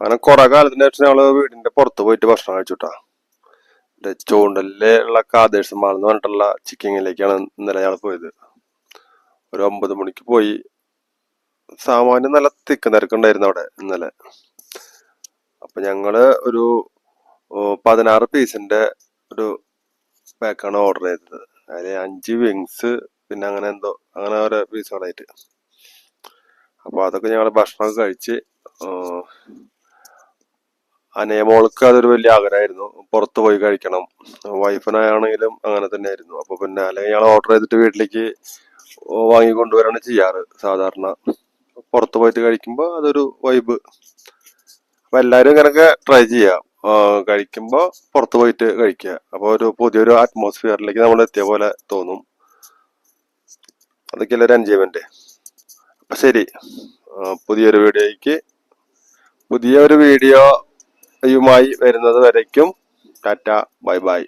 അങ്ങനെ കുറെ കാലത്തിന് ശേഷം ഞങ്ങൾ വീടിന്റെ പുറത്ത് പോയിട്ട് ഭക്ഷണം കഴിച്ചുട്ടാ. ചൂണ്ടലിൽ ഉള്ള കാതേഴ്സ് മാൾ എന്ന് പറഞ്ഞിട്ടുള്ള ചിക്കിങ്ങിലേക്കാണ് ഇന്നലെ ഞങ്ങൾ പോയത്. ഒരു ഒമ്പത് മണിക്ക് പോയി. സാമാന്യം നല്ല തിക്ക് നിരക്കുണ്ടായിരുന്നു അവിടെ ഇന്നലെ. അപ്പൊ ഞങ്ങൾ ഒരു പതിനാറ് പീസിന്റെ ഒരു പാക്കാണ് ഓർഡർ ചെയ്തത്. അതിൽ അഞ്ച് വിങ്സ് പിന്നെ അങ്ങനെ എന്തോ അങ്ങനെ ഓരോ പീസുകളായിട്ട്. അപ്പൊ അതൊക്കെ ഞങ്ങൾ ഭക്ഷണമൊക്കെ കഴിച്ച് അനയമോൾക്ക് അതൊരു വലിയ ആഗ്രഹമായിരുന്നു. പുറത്ത് പോയി കഴിക്കണം. വൈഫിനാണെങ്കിലും അങ്ങനെ തന്നെയായിരുന്നു. അപ്പൊ പിന്നെ അല്ലെങ്കിൽ ഞങ്ങൾ ഓർഡർ ചെയ്തിട്ട് വീട്ടിലേക്ക് വാങ്ങിക്കൊണ്ടുവരാണ് ചെയ്യാറ് സാധാരണ. പുറത്ത് പോയിട്ട് കഴിക്കുമ്പോൾ അതൊരു വൈബ് അപ്പൊ എല്ലാവരും ഇങ്ങനൊക്കെ ട്രൈ ചെയ്യാം. കഴിക്കുമ്പോൾ കഴിക്കുമ്പോ പുറത്ത് പോയിട്ട് കഴിക്കുക. അപ്പൊ ഒരു പുതിയൊരു അറ്റ്മോസ്ഫിയറിലേക്ക് നമ്മൾ എത്തിയ പോലെ തോന്നും. അതൊക്കെയല്ലേ ഒരു എൻജോയ്മെന്റ് ശരി. പുതിയൊരു വീഡിയോയ്ക്ക് പുതിയ ഒരു വീഡിയോയുമായി വരുന്നത് വരയ്ക്കും ടാറ്റ ബൈ ബൈ.